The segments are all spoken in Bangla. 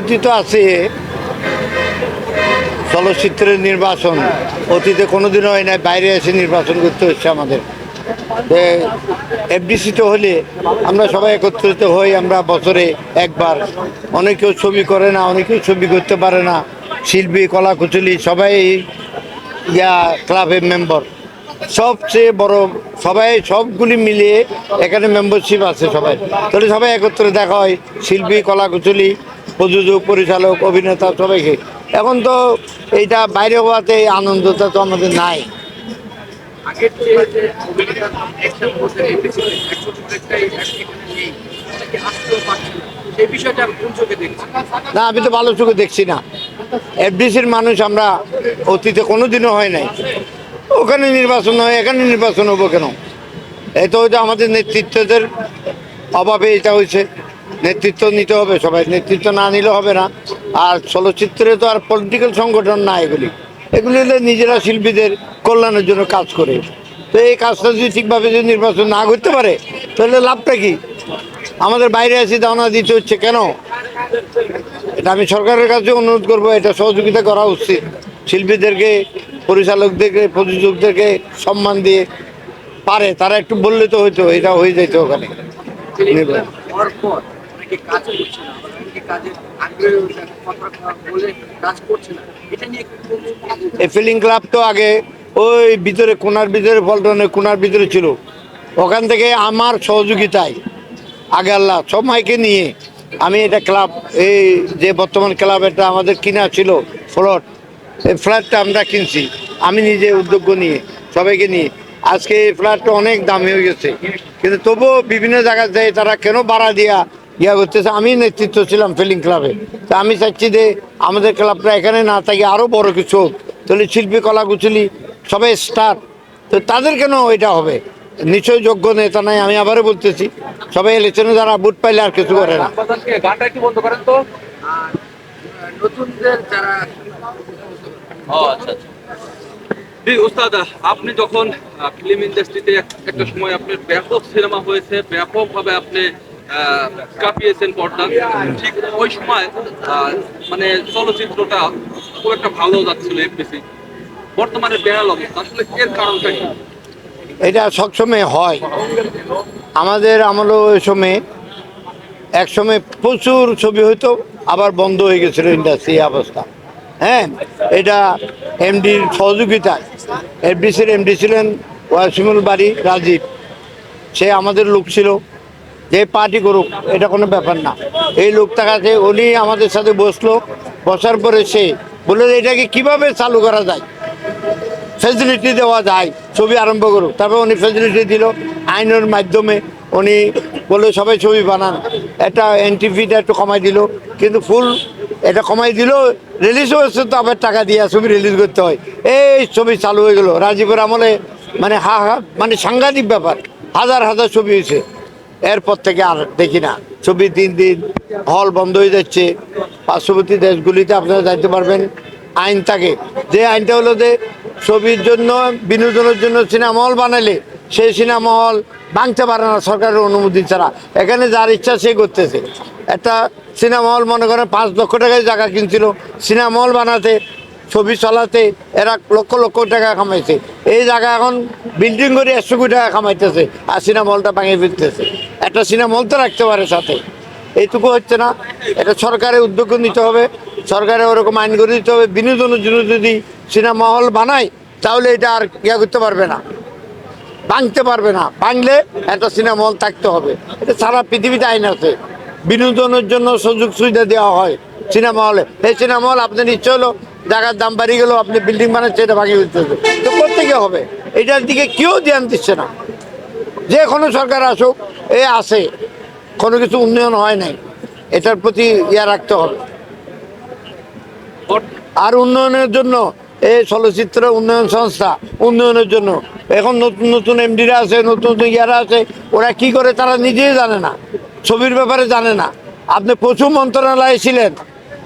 অনুভূতি তো আছে। চলচ্চিত্রের নির্বাচন অতীতে কোনোদিনও হয় নাই, বাইরে এসে নির্বাচন করতে হচ্ছে আমাদের। এফডিসি তো হলে আমরা সবাই একত্রিত হই, আমরা বছরে একবার। অনেকেও ছবি করে না অনেকেও ছবি করতে পারে না। শিল্পী, কলাকুচলি সবাই ইয়া ক্লাবের মেম্বার। সবচেয়ে বড় সবাই সবগুলি মিলিয়ে এখানে মেম্বারশিপ আছে সবাই। তাহলে সবাই একত্রে দেখা হয়, শিল্পী, কলাকুচলি প্রযোজক পরিচালক অভিনেতা সবাইকে। এখন তো এইটা বাইরে হওয়াতে এই আনন্দটা তো আমাদের নাই। পারছে না। আমি তো ভালো চোখে দেখছি না। এফডিসির মানুষ আমরা অতীতে কোনোদিনও হয় নাই। ওখানে নির্বাচন হয় এখানে নির্বাচন হব কেন? এই তো হচ্ছে আমাদের নেতৃত্বদের অভাবে এটা হয়েছে। নেতৃত্ব নিতে হবে, সবাই নেতৃত্ব না নিলে হবে না। আর চলচ্চিত্রে তো আর পলিটিক্যাল সংগঠন না এগুলি। এগুলি হলে নিজেরা শিল্পীদের কল্যাণের জন্য কাজ করে। তো এই কাজটা যদি ঠিকভাবে যদি নির্বাচন না করতে পারে, তাহলে লাভটা কি? আমাদের বাইরে এসে দাওনা দিতে হচ্ছে, কেন? এটা আমি সরকারের কাছে অনুরোধ করব, এটা সহযোগিতা করা উচিত। শিল্পীদেরকে, পরিচালকদেরকে, প্রযোজকদেরকে সম্মান দিয়ে পারে, তারা একটু বললে তো হয়তো এটা হয়ে যেত ওখানে। অনেকে কাজ করছে না অনেকে কাজের আগ্রহ বলে কাজ করছে না। এটা নিয়ে এই ফিলিং ক্লাব তো আগে ওই ভিতরে, কোনার ভিতরে পল্টনের কোনার ভিতরে ছিল। ওখান থেকে আমার সহযোগিতায়, আগে আল্লাহ সবাইকে নিয়ে আমি এটা ক্লাব এই যে বর্তমান ক্লাব এটা আমাদের কিনা ছিল ফ্লট এই ফ্ল্যাটটা আমরা কিনছি। আমি নিজে উদ্যোগ নিয়ে, সবাইকে নিয়ে। আজকে এই ফ্ল্যাটটা অনেক দাম হয়ে গেছে। কিন্তু তবুও বিভিন্ন জায়গায় যায় তারা কেন ভাড়া দিয়া ইয়া করতেছে আমি নেতৃত্ব ছিলাম ফিলিং ক্লাবে তা আমি চাচ্ছি যে আমাদের ক্লাবটা এখানে না থাকে আরও বড় কিছু হোক। তাহলে শিল্পী কলা কলাকুচলি সবাই স্টার তো তাদের কেন এটা হবে? নিশ্চয় যোগ্য নেতা নাই আমি আবারও বলতেছি সবাই ইলেকশনে যারা বুট পাইলে আর কিছু করে না। প্রধানকে গানটা একটু বন্ধ করেন তো। আর আহ, নতুনদের যারা ও আচ্ছা আচ্ছা। উস্তাদ আপনি যখন ফিল্ম ইন্ডাস্ট্রিতে একটা সময় আপনার ব্যাপক সিনেমা হয়েছে ব্যাপকভাবে আপনি কাঁপিয়েছেন পর্দা। ঠিক ওই সময় মানে চলচ্চিত্রটা খুব একটা ভালো যাচ্ছিল এফবিসি বর্তমানে বেহাল অবস্থা। আসলে এর কারণটা কি? এটা সবসময় হয়। আমাদের আমলও ওই সময়, এক সময় প্রচুর ছবি হইতো, আবার বন্ধ হয়ে গেছিল ইন্ডাস্ট্রি অবস্থা। হ্যাঁ এটা এমডির সহযোগিতায়। এফডিসির এমডি ছিলেন ওয়াসিমুল বাড়ি রাজীব। সে আমাদের লোক ছিল। যে পার্টি করুক, এটা কোনো ব্যাপার না। এই লোকটা কাছে উনি আমাদের সাথে বসল, বসার পরে সে বলল এটাকে কীভাবে চালু করা যায়? ফেসিলিটি দেওয়া যায়, ছবি আরম্ভ করুক। তারপর উনি ফেসিলিটি দিল, আইনের মাধ্যমে উনি বলল, সবাই ছবি বানান। এটা একটা ফিটা একটু কমাই দিল, কিন্তু ফুল এটা কমাই দিল রিলিজ হয়েছে তো আবার টাকা দিয়ে ছবি রিলিজ করতে হয়। এই ছবি চালু হয়ে গেল। রাজীবের আমলে মানে হা হা মানে সাংঘাতিক ব্যাপার। হাজার হাজার ছবি হয়েছে। এরপর থেকে আর দেখি না। ছবি দিন দিন হল বন্ধ হয়ে যাচ্ছে। পার্শ্ববর্তী দেশগুলিতে আপনারা যাইতে পারবেন। আইন থাকে। যে আইনটা হলো যে ছবির জন্য, বিনোদনের জন্য সিনেমা হল বানালে সেই সিনেমা হল ভাঙতে পারে না সরকারের অনুমতি ছাড়া। এখানে যার ইচ্ছা সে করতেছে। একটা সিনেমা হল, মনে করেন পাঁচ লক্ষ টাকায় জায়গা কিনছিল। সিনেমা হল বানাতে, ছবি চালাতে, এরা লক্ষ লক্ষ টাকা কামাইছে। এই জায়গা এখন বিল্ডিং করে একশো কোটি টাকা কামাইতেছে। আর সিনেমা হলটা ভাঙিয়ে ফিরতেছে একটা সিনেমা হল তো রাখতে পারে সাথে। এইটুকু হচ্ছে না। এটা সরকারের উদ্যোগ নিতে হবে সরকারের ওরকম আইন করে দিতে হবে বিনোদনের জন্য যদি সিনেমা হল বানায়, তাহলে এটা আর ইয়া করতে পারবে না। ভাঙতে পারবে না। ভাঙলে একটা সিনেমা হল থাকতে হবে। এটা সারা পৃথিবীতে আইন আছে। বিনোদনের জন্য সুযোগ সুবিধা দেওয়া হয় সিনেমা হলে। এই সিনেমা হল আপনার ইচ্ছে হলো, জায়গার দাম বাড়ি গেলেও আপনি বিল্ডিং বানাচ্ছে এটা ভাঙিয়ে দিতে হবে। তো কোথেকে হবে? এটার দিকে কেউ ধ্যান দিচ্ছে না। যে কোনো সরকার আসুক এ আসে কোনো কিছু উন্নয়ন হয় নাই। এটার প্রতি ইয়া রাখতে হবে। আর উন্নয়নের জন্য এই চলচ্চিত্র উন্নয়ন সংস্থা উন্নয়নের জন্য। এখন নতুন নতুন এমডিরা আছে নতুন নতুন ইয়ারা আছে ওরা কি করে তারা নিজেই জানে না। ছবির ব্যাপারে জানে না। আপনি পশু মন্ত্রণালয়ে ছিলেন।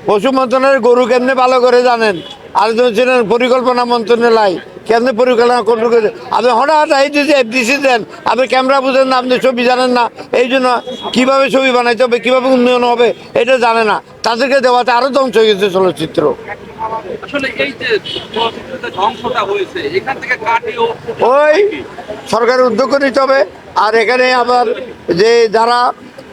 পশু মন্ত্রণালয়ের গরু কেমনে ভালো করে জানেন? আর ছিলেন পরিকল্পনা মন্ত্রণালয়। কেমনে পরিকল্পনা করতে করে আপনি হঠাৎ এই যদি এফডিসি দেন আপনি ক্যামেরা বুঝেন না আপনি ছবি জানেন না এই জন্য কীভাবে ছবি বানাইতে হবে কীভাবে উন্নয়ন হবে এটা জানে না। তাদেরকে দেওয়াতে আরও ধ্বংস হয়ে গেছে চলচ্চিত্র। যে ওই সরকারের উদ্যোগ নিতে হবে আর এখানে আবার যে যারা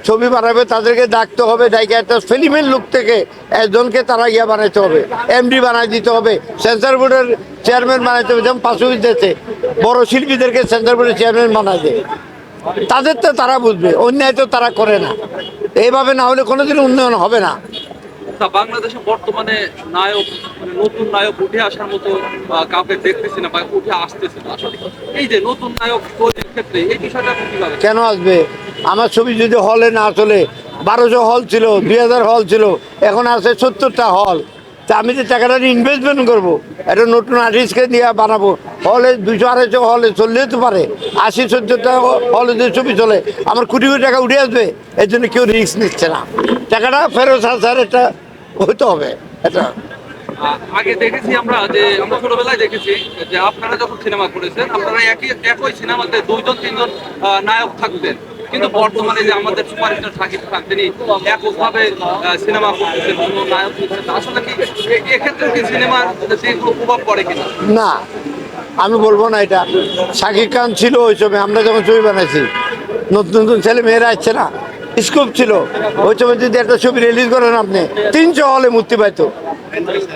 ছবি বানাবে তাদেরকে ডাকতে হবে ডাইকে একটা ফিল্মের লুক থেকে একজনকে তারা ইয়া বানাইতে হবে এমডি বানাই দিতে হবে সেন্সার বোর্ডের চেয়ারম্যান বানাইতে হবে যেমন পাশু দিতেছে বড় শিল্পীদেরকে সেন্সার বোর্ডের চেয়ারম্যান বানাই দেয়। তাদের তো তারা বুঝবে অন্যায় তো তারা করে না। এইভাবে না হলে কোনোদিন উন্নয়ন হবে না। বাংলাদেশে বর্তমানে নায়ক মানে নতুন নায়ক উঠে আসার মতো কাউকে দেখতেছি না বা উঠে আসতেছে না। আসলে এই যে নতুন নায়ক তৈরির ক্ষেত্রে এই বিষয়টা কীভাবে কেন আসবে? আমার ছবি যদি হলে না চলে, বারোশো হল ছিল দুই হাজার হল ছিল, এখন আছে সত্তরটা হল। তা আমি যে টাকাটা ইনভেস্টমেন্ট করব, একটা নতুন আর্টিস্টকে দিয়ে বানাবো, হলে দুশো আড়াইশো হলে চললেও তো পারে, আশি সত্তরটা হলে যদি ছবি চলে, আমার কোটি কোটি টাকা উঠে আসবে, এর জন্য কেউ রিস্ক নিচ্ছে না। টাকাটা ফেরত আসার একটা হতে হবে, এটা। আগে দেখেছি আমরা যে, আমরা ছোটবেলায় দেখেছি যে আপনারা যখন সিনেমা করেছেন, আপনারা একই একই সিনেমাতে দুইজন, তিনজন নায়ক থাকতেন। কিন্তু বর্তমানে যে আমাদের সুপারস্টার সাকিব খান, তিনি এককভাবে সিনেমা করতেছেন। কোনো নায়ক। আসলে কি এক্ষেত্রে কি সিনেমার যে কোনো প্রভাব পড়ে কিনা? না, আমি বলব না এটা। শাকিব খান ছিল ওই সময়, আমরা যখন ছবি বানাইছি, নতুন নতুন ছেলে মেয়েরা আসছে না স্কোপ ছিল। ওই সময় যদি একটা ছবি রিলিজ করেন আপনি, তিনশো হলে মুক্তি পাইতো।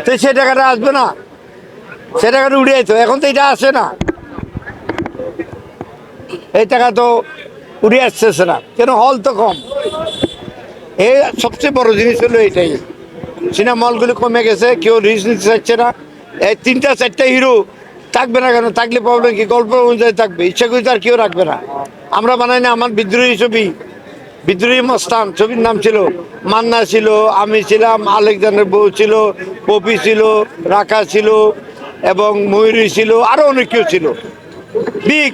তো সে টাকাটা আসবে না। সে টাকাটা উড়ে যেত এখন তো এটা আসে না। এই টাকা তো উড়ে আসতেছে না। কেন? হল তো কম। এই সবচেয়ে বড় জিনিস হলো এটাই। সিনেমা হলগুলো কমে গেছে, কেউ রিস্ক নিতে চাচ্ছে না। এই তিনটা, চারটা হিরো থাকবে না কেন? থাকলে প্রবলেম কি? গল্প অনুযায়ী থাকবে। ইচ্ছা করে তার কেউ রাখবে না। আমরা বানাই না, আমার বিদ্রোহী ছবি। বিদ্রোহী মস্তান, ছবির নাম ছিল মান্না ছিল, আমি ছিলাম, আলেকজান্ডার বউ ছিল, পপি ছিল রাখা ছিল, এবং ময়ূরী ছিল আরও অনেক কেউ ছিল। বিগ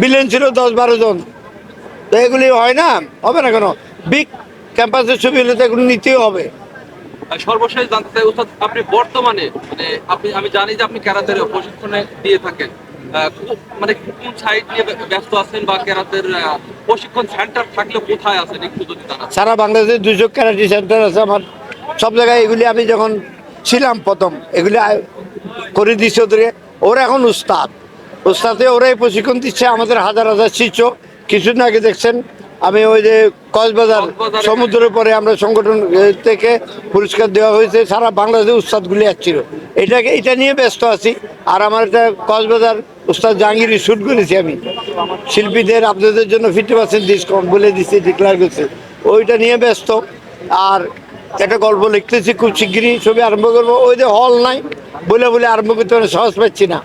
বিলেন ছিল দশ বারো জন। তো এগুলি হয় না হবে না কেন? বিগ ক্যাম্পাসের ছবি হলে তো এগুলো নিতেই হবে। সর্বশেষ জানতে চাই উস্তাদ আপনি বর্তমানে মানে আপনি আমি জানি যে আপনি ক্যারাতের প্রশিক্ষণে দিয়ে থাকেন মানে কোন সাইড নিয়ে ব্যস্ত আছেন বা ক্যারাতের প্রশিক্ষণ সেন্টার থাকলে কোথায় আছেন একটু যদি সারা বাংলাদেশে দুশো ক্যারাটি সেন্টার আছে আমার। সব জায়গায় এগুলি আমি যখন ছিলাম প্রথম এগুলি করে দিচ্ছে ওদেরকে ওরা এখন উস্তাদ। উস্তাদে ওরাই প্রশিক্ষণ দিচ্ছে আমাদের হাজার হাজার শিষ্য। কিছুদিন আগে দেখছেন আমি ওই যে কক্সবাজার সমুদ্রের পরে আমরা সংগঠন থেকে পুরস্কার দেওয়া হয়েছে সারা বাংলাদেশে উস্তাদগুলি আসছিল। এটাকে এটা নিয়ে ব্যস্ত আছি। আর আমার একটা কক্সবাজার উস্তাদ জাহাঙ্গীর শ্যুট করেছি আমি। শিল্পীদের আপনাদের জন্য ফিফটি পার্সেন্ট ডিসকাউন্ট বলে দিচ্ছি ডিক্লেয়ার করছি। ওইটা নিয়ে ব্যস্ত। আর একটা গল্প লিখতেছি খুব শিগগিরই ছবি আরম্ভ করব। ওই যে হল নাই বলে বলে আরম্ভ করতে পারে সহজ পাচ্ছি না।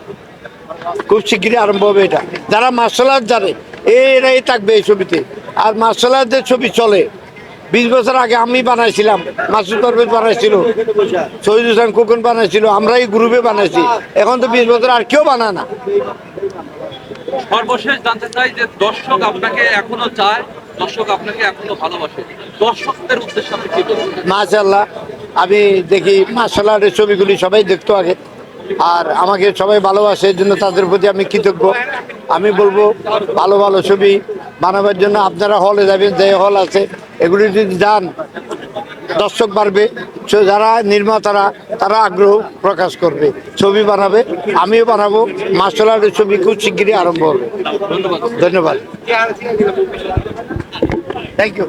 খুব শিগগিরই আরম্ভ হবে এটা। যারা মার্শাল আর্ট জানে এরাই থাকবে এই ছবিতে। আর মার্শাল আর্টের ছবি চলে। বিশ বছর আগে আমি বানাইছিলাম মাসুদ পারভেজ বানাইছিল শহীদ হোসেন খোকন বানাইছিল আমরা এই গ্রুপে বানাইছি। এখন তো বিশ বছর আর কেউ বানায় না। সর্বশেষ জানতে চাই যে দর্শক আপনাকে এখনও চায় দর্শক আপনাকে এখনও ভালোবাসে। দর্শকদের উদ্দেশ্যে আপনি কি বলবেন? মাশাল্লাহ আমি দেখি মার্শাল আর্টের ছবিগুলি সবাই দেখতো আগে। আর আমাকে সবাই ভালোবাসে এর জন্য তাদের প্রতি আমি কৃতজ্ঞ। আমি বলব, ভালো ভালো ছবি বানাবার জন্য আপনারা হলে যাবেন, যে হল আছে, এগুলি যদি যান, দর্শক বাড়বে যারা নির্মাতারা, তারা আগ্রহ প্রকাশ করবে, ছবি বানাবে, আমিও বানাবো, মার্শাল আর্টের ছবি খুব শিগগিরই আরম্ভ হবে। ধন্যবাদ। ধন্যবাদ থ্যাংক ইউ